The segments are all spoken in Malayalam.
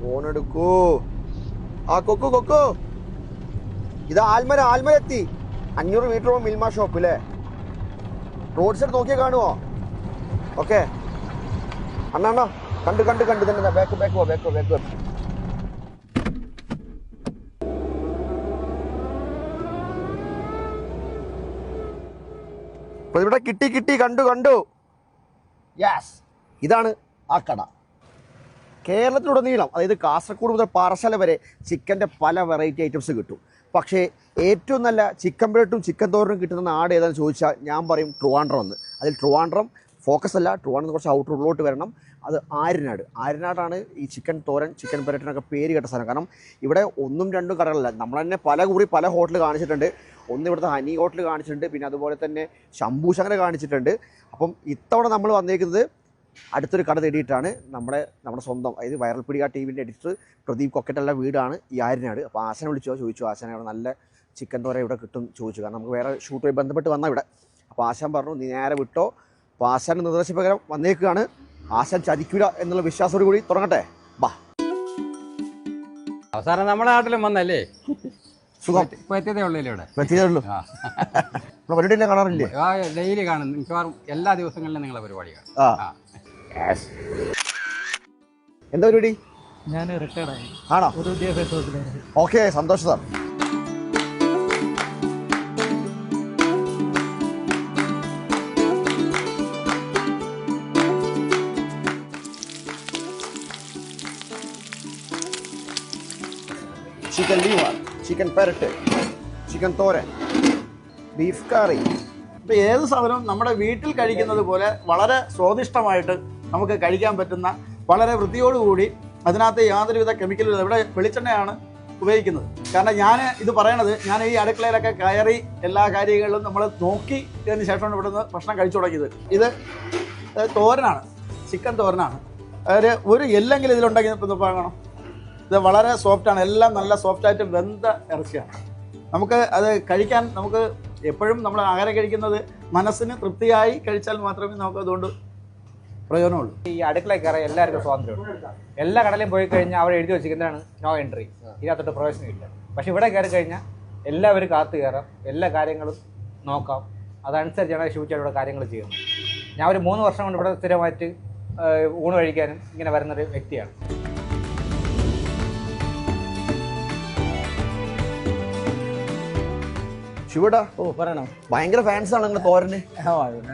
ഫോൺ എടുക്കൂ. ആ കൊക്കു കൊക്കു. ഇത് ആൽമര ആൽമര എത്തി അഞ്ഞൂറ് മീറ്റർ പോകും മിൽമ ഷോപ്പ് അല്ലേ റോഡ് സൈഡ് നോക്കിയാൽ കാണുമോ ഓക്കെ അണ്ണാ അണ്ണാ കണ്ട് കണ്ട് കണ്ട്. തന്നെ ബാക്ക് ബാക്ക് പോ ബാക്ക് ബാക്ക് അപ്പൊ ഇവിടെ കിട്ടി കിട്ടി കണ്ടു കണ്ടു. യെസ് ഇതാണ് ആ കട. കേരളത്തിലുടനീളം അതായത് കാസർഗോഡ് മുതൽ പാറശാല വരെ ചിക്കന്റെ പല വെറൈറ്റി ഐറ്റംസ് കിട്ടും. പക്ഷേ ഏറ്റവും നല്ല ചിക്കൻ ബ്രെഡും ചിക്കൻ തോരനും കിട്ടുന്ന നാട് ഏതാണെന്ന് ചോദിച്ചാൽ ഞാൻ പറയും ട്രുവാൻഡ്രം എന്ന്. അതിൽ ട്രുവാൻഡ്രം ഫോക്കസ് അല്ല ട്രുവാൻഡ്രം കുറച്ച് ഔട്ടർ ഉള്ളിലോട്ട് വരണം. അത് ആര്യനാട്. ആര്യനാടാണ് ഈ ചിക്കൻ തോരൻ ചിക്കൻ ബ്രെഡിനൊക്കെ പേര് കേട്ട സ്ഥലം. കാരണം ഇവിടെ ഒന്നും രണ്ടും കടകളല്ല നമ്മൾ തന്നെ പല കൂറി പല ഹോട്ടൽ കാണിച്ചിട്ടുണ്ട്. ഒന്ന് ഇവിടുത്തെ ഹനി ഹോട്ടൽ കാണിച്ചിട്ടുണ്ട്. പിന്നെ അതുപോലെ തന്നെ ശംഭൂശങ്കര കാണിച്ചിട്ടുണ്ട്. അപ്പം ഇത്തവണ നമ്മൾ വന്നേക്കുന്നത് അടുത്തൊരു കട തേടിയിട്ടാണ് നമ്മുടെ നമ്മുടെ സ്വന്തം അതായത് വൈറൽ പിടിക ടി വിന്റെ എഡിറ്റർ പ്രദീപ് കൊക്കറ്റുള്ള വീടാണ് ഈ ആര്യനാട്. അപ്പോൾ ആശനെ വിളിച്ചോ? ചോദിച്ചു. ആശനെ അവിടെ നല്ല ചിക്കൻ തോര ഇവിടെ കിട്ടും ചോദിച്ചു. കാരണം നമുക്ക് വേറെ ഷൂട്ടുമായി ബന്ധപ്പെട്ട് വന്ന ഇവിടെ. അപ്പോൾ ആശൻ പറഞ്ഞു നീ നേരെ വിട്ടോ. അപ്പോൾ ആശാന്റെ നിർദ്ദേശപ്രകാരം വന്നേക്കുകയാണ്. ആശൻ ചതിക്കൂല എന്നുള്ള വിശ്വാസത്തോടു കൂടി തുടങ്ങട്ടെ. ബാ. അവസാനം നമ്മുടെ നാട്ടിലും വന്നല്ലേ? സുഖം. ഇപ്പൊ എത്തിയതേ ഉള്ളൂ ഇവിടെ? ഉള്ളൂ. കാണാറില്ലേ? ഡെയിലി കാണും. മിക്കവാറും എല്ലാ ദിവസങ്ങളിലും നിങ്ങളെ പരിപാടി കാണും. എന്താ പരിപാടി? ഞാൻ റിട്ടയർഡായി ആണോ? ഒരു വിദ്യാഭ്യാസത്തിലായിരുന്നു ഓക്കെ സന്തോഷം സാർ ചിക്കൻ ലീവർ ചിക്കൻ പെരട്ട് ചിക്കൻ തോരൻ ബീഫ് കറി ഇപ്പൊ ഏത് സാധനവും നമ്മുടെ വീട്ടിൽ കഴിക്കുന്നത് പോലെ വളരെ സ്വാദിഷ്ടമായിട്ട് നമുക്ക് കഴിക്കാൻ പറ്റുന്ന വളരെ വൃത്തിയോടുകൂടി അതിനകത്ത് യാതൊരുവിധ കെമിക്കലും ഇവിടെ വെളിച്ചെണ്ണയാണ് ഉപയോഗിക്കുന്നത്. കാരണം ഞാൻ ഇത് പറയണത് ഞാൻ ഈ അടുക്കളയിലൊക്കെ കയറി എല്ലാ കാര്യങ്ങളിലും നമ്മൾ നോക്കി ഇതിന് ശേഷമാണ് ഇവിടുന്ന് ഭക്ഷണം കഴിച്ചു തുടങ്ങിയത്. ഇത് തോരനാണ്. ചിക്കൻ തോരനാണ്. അതായത് ഒരു എല്ലെങ്കിലും ഇതിലുണ്ടെങ്കിൽ ഇപ്പം പറയണം ഇത് വളരെ സോഫ്റ്റാണ് എല്ലാം നല്ല സോഫ്റ്റായിട്ട് വെന്ത ഇറച്ചിയാണ്. നമുക്ക് അത് കഴിക്കാൻ നമുക്ക് എപ്പോഴും നമ്മൾ ആഹാരം കഴിക്കുന്നത് മനസ്സിന് തൃപ്തിയായി കഴിച്ചാൽ മാത്രമേ നമുക്ക് അതുകൊണ്ട് പ്രയോജനമുള്ളൂ. ഈ അടുക്കളയിൽ കയറാൻ എല്ലാവർക്കും സ്വാതന്ത്ര്യമുണ്ട് എല്ലാ കടലിലും പോയി കഴിഞ്ഞാൽ അവിടെ എഴുതി വെച്ചിരിക്കുന്നതാണ് നോ എൻട്രി ഇതിനകത്തോട്ട് പ്രവേശനമില്ല. പക്ഷെ ഇവിടെ കയറി കഴിഞ്ഞാൽ എല്ലാവരും കാത്തു കയറാം. എല്ലാ കാര്യങ്ങളും നോക്കാം. അതനുസരിച്ചാണ് ശിവച്ചാൽ ഇവിടെ കാര്യങ്ങൾ ചെയ്യുന്നത്. ഞാൻ ഒരു മൂന്ന് വർഷം കൊണ്ട് ഇവിടെ സ്ഥിരമായിട്ട് ഊണ് കഴിക്കാനും ഇങ്ങനെ വരുന്നൊരു വ്യക്തിയാണ്. ശിവടാ ഓ പറയണം? ഭയങ്കര ഫാൻസ് ആണ് നിങ്ങളുടെ തോരന്.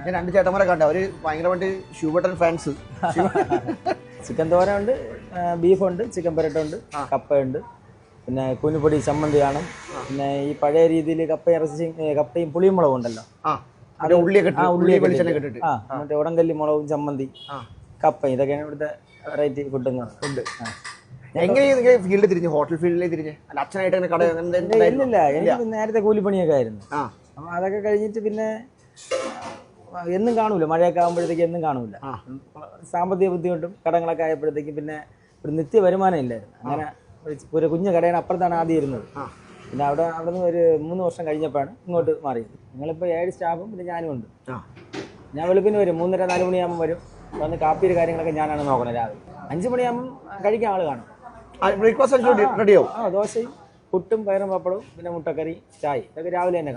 ഞാൻ രണ്ട് ചേട്ടന്മാരെ കണ്ട അവർ ഭയങ്കരമായിട്ട് ശിവട്ടൻ ഫാൻസ് ചിക്കൻ തോര ഉണ്ട് ബീഫുണ്ട് ചിക്കൻ പെരട്ട ഉണ്ട് കപ്പയുണ്ട് പിന്നെ കുഞ്ഞുപൊടി ചമ്മന്തി കാണും പിന്നെ ഈ പഴയ രീതിയിൽ കപ്പ ഇറച്ചി കപ്പയും പുളിയും മുളകും ഉണ്ടല്ലോ. മറ്റേ ഉടങ്കല്ലി മുളകും ചമ്മന്തി. കപ്പ ഇതൊക്കെയാണ് ഇവിടുത്തെ വെറൈറ്റി ഫുഡ് എന്ന് ഫീൽഡ് തിരിഞ്ഞ്? ഹോട്ടൽ ഫീൽഡിലേക്ക് തിരിഞ്ഞ്? അല്ല അച്ഛനായിട്ട് കട എനിക്ക് നേരത്തെ കൂലിപ്പണിയൊക്കെ ആയിരുന്നു. അപ്പം അതൊക്കെ കഴിഞ്ഞിട്ട് പിന്നെ എന്നും കാണൂല. മഴയൊക്കെ ആകുമ്പോഴത്തേക്ക് എന്നും കാണൂല. സാമ്പത്തിക ബുദ്ധിമുട്ടും കടങ്ങളൊക്കെ ആയപ്പോഴത്തേക്ക് പിന്നെ ഒരു നിത്യ വരുമാനം ഇല്ലായിരുന്നു. അങ്ങനെ ഒരു കുഞ്ഞു കടയാണ് അപ്പുറത്താണ് ആദ്യം ഇരുന്നത്. പിന്നെ അവിടെ അവിടെ നിന്ന് ഒരു മൂന്ന് വർഷം കഴിഞ്ഞപ്പോഴാണ് ഇങ്ങോട്ട് മാറിയത് ഞങ്ങളിപ്പോൾ ഏഴ് സ്റ്റാഫും പിന്നെ ഞാനും ഉണ്ട്. ഞാൻ വെളുപ്പിന് വരും. മൂന്നര നാല് മണിയാകുമ്പോൾ വരും. വന്ന് കാപ്പിയുടെ കാര്യങ്ങളൊക്കെ ഞാനാണ് നോക്കണത് രാവിലെ. അഞ്ച് മണിയാകുമ്പോൾ കഴിക്കാൻ ആൾ കാണും. ബ്രേക്ക്ഫാസ്റ്റ് റെഡിയാവും ആ ദോശയും പുട്ടും പയറും പപ്പടവും പിന്നെ മുട്ടക്കറി ചായ ഇതൊക്കെ രാവിലെ തന്നെ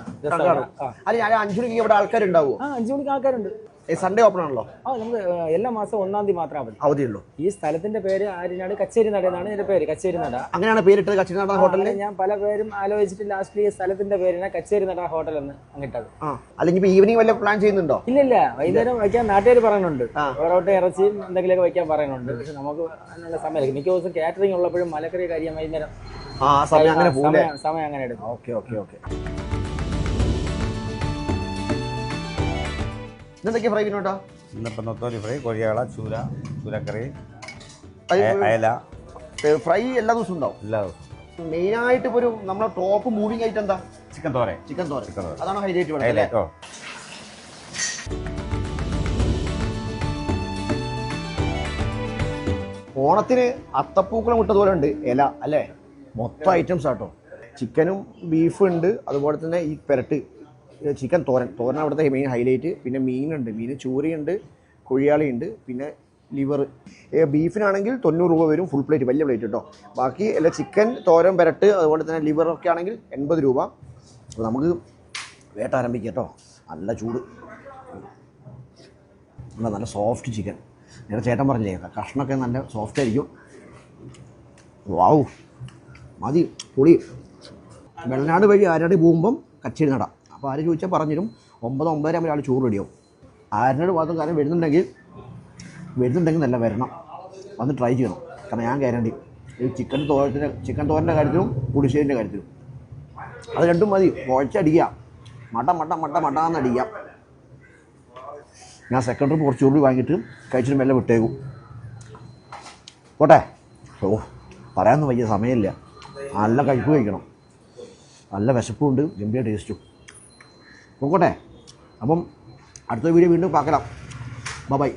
കാണും. അല്ല ഞാൻ അഞ്ചു മണിക്ക് ഇവിടെ ആൾക്കാരുണ്ടാവും? ആ അഞ്ചു മണിക്ക് ആൾക്കാരുണ്ട്. സൺഡേ ഓപ്പൺ ആണല്ലോ? ആ നമുക്ക് എല്ലാ മാസം ഒന്നാം തീയതി മാത്രമേ അവധി അവധിയുള്ളൂ. ഈ സ്ഥലത്തിന്റെ പേര് ആര്യനാട് കച്ചേരി നട എന്നാണ് ഇതിന്റെ പേര് കച്ചേരി നട. അങ്ങനെയാണ് പേരിട്ടത് കച്ചേരി നട ഹോട്ടലിൽ ഞാൻ പല പേരും ആലോചിച്ചിട്ട് ലാസ്റ്റ് ഈ സ്ഥലത്തിന്റെ പേരിനെ കച്ചേരി നട ഹോട്ടൽ എന്ന് അങ്ങിട്ടത്. ആ അല്ലെങ്കിൽ ഇപ്പൊ ഈവനിങ് വല്ല പ്ലാൻ ചെയ്യുന്നുണ്ടോ? ഇല്ല ഇല്ല. വൈകുന്നേരം വയ്ക്കാൻ നാട്ടുകാർ പറയുന്നുണ്ട്. ആ. പൊറോട്ട ഇറച്ചിയും എന്തെങ്കിലുമൊക്കെ വയ്ക്കാൻ പറയുന്നുണ്ട്. പക്ഷെ നമുക്ക് അതിനുള്ള സമയം മിക്ക ദിവസം കാറ്ററിംഗ് ഉള്ളപ്പോഴും മലക്കറി കാര്യം വൈകുന്നേരം. ആ സമയം അങ്ങനെ സമയം അങ്ങനെ എടുക്കും. Okay okay okay. ഇന്നെന്തൊക്കെയാ ഫ്രൈ പിന്നോട്ടോ ഇന്നിപ്പോൾ നൊത്തോലി ഫ്രൈ കൊഴിയാള ചൂര ചൂരക്കറി അയ- അയല. ഫ്രൈ എല്ലാ ദിവസവും ഉണ്ടാവും? എല്ലാ ദിവസവും. മെയിനായിട്ട് ഇപ്പോൾ ഒരു നമ്മളെ ടോപ്പ് മൂവിങ് ആയിട്ട് എന്താ? ചിക്കൻ തോര ചിക്കൻ തോര ചിക്കൻ തോര അതാണ് ഹൈലൈറ്റ് വേണ്ടത്? ഓ. ഓണത്തിന് അത്തപ്പൂക്കളം ഇട്ടതുപോലെ ഉണ്ട് ഇല അല്ലേ? മൊത്തം ഐറ്റംസ് ആട്ടോ. ചിക്കനും ബീഫും ഉണ്ട് അതുപോലെ തന്നെ ഈ പെരട്ട്. ചിക്കൻ തോരൻ. തോരൻ അവിടുത്തെ മെയിൻ ഹൈലൈറ്റ് പിന്നെ മീനുണ്ട്. മീൻ ചൂരയുണ്ട് കുഴിയാളിയുണ്ട് പിന്നെ ലിവർ ബീഫിനാണെങ്കിൽ തൊണ്ണൂറ് രൂപ വരും ഫുൾ പ്ലേറ്റ് വലിയ പ്ലേറ്റ് കേട്ടോ ബാക്കി അല്ല ചിക്കൻ തോരൻ പെരട്ട് അതുപോലെ തന്നെ ലിവറൊക്കെ ആണെങ്കിൽ എൺപത് രൂപ. അപ്പോൾ നമുക്ക് വേട്ട ആരംഭിക്കാം കേട്ടോ നല്ല ചൂട്. നല്ല നല്ല സോഫ്റ്റ് ചിക്കൻ നേരെ ചേട്ടൻ പറഞ്ഞില്ലേ കഷ്ണമൊക്കെ നല്ല സോഫ്റ്റ് ആയിരിക്കും. വാവു മതി പൊളി. വെള്ളനാട് വഴി ആരാടി പോകുമ്പം കച്ചേരി നട. അപ്പോൾ ആര് ചോദിച്ചാൽ പറഞ്ഞിരും ഒമ്പത് ഒമ്പതര ആകുമ്പോൾ ആൾ ചോറ് റെഡിയാവും. ആരിനോട് ഭാഗത്തും കാര്യം വരുന്നുണ്ടെങ്കിൽ വരുന്നുണ്ടെങ്കിൽ നല്ല വരണം. വന്ന് ട്രൈ ചെയ്യണം. കാരണം ഞാൻ ഗ്യാരണ്ടി ഒരു ചിക്കൻ തോരത്തിന്റെ ചിക്കൻ തോരന്റെ കാര്യത്തിലും പുളിശ്ശേരിന്റെ കാര്യത്തിലും. അത് രണ്ടും മതി. കുഴച്ചടിക്കുക. മട്ട മട്ട മട്ട മട്ടാന്ന് അടിക്കാം ഞാൻ സെക്കൻഡ് ട്രിപ്പ് കുറച്ച് ഉള്ളി വാങ്ങിയിട്ട് കഴിച്ചിട്ട് മെല്ലെ വിട്ടേക്കും. പോട്ടെ. ഓ പറയാനൊന്നും വലിയ സമയമില്ല. നല്ല കഴിപ്പ് കഴിക്കണം. നല്ല വിശപ്പുണ്ട്. ഗംഭീര ടേസ്റ്റും പോകട്ടെ? അപ്പം അടുത്ത വീഡിയോ വീണ്ടും പാക്കലാം. ബൈ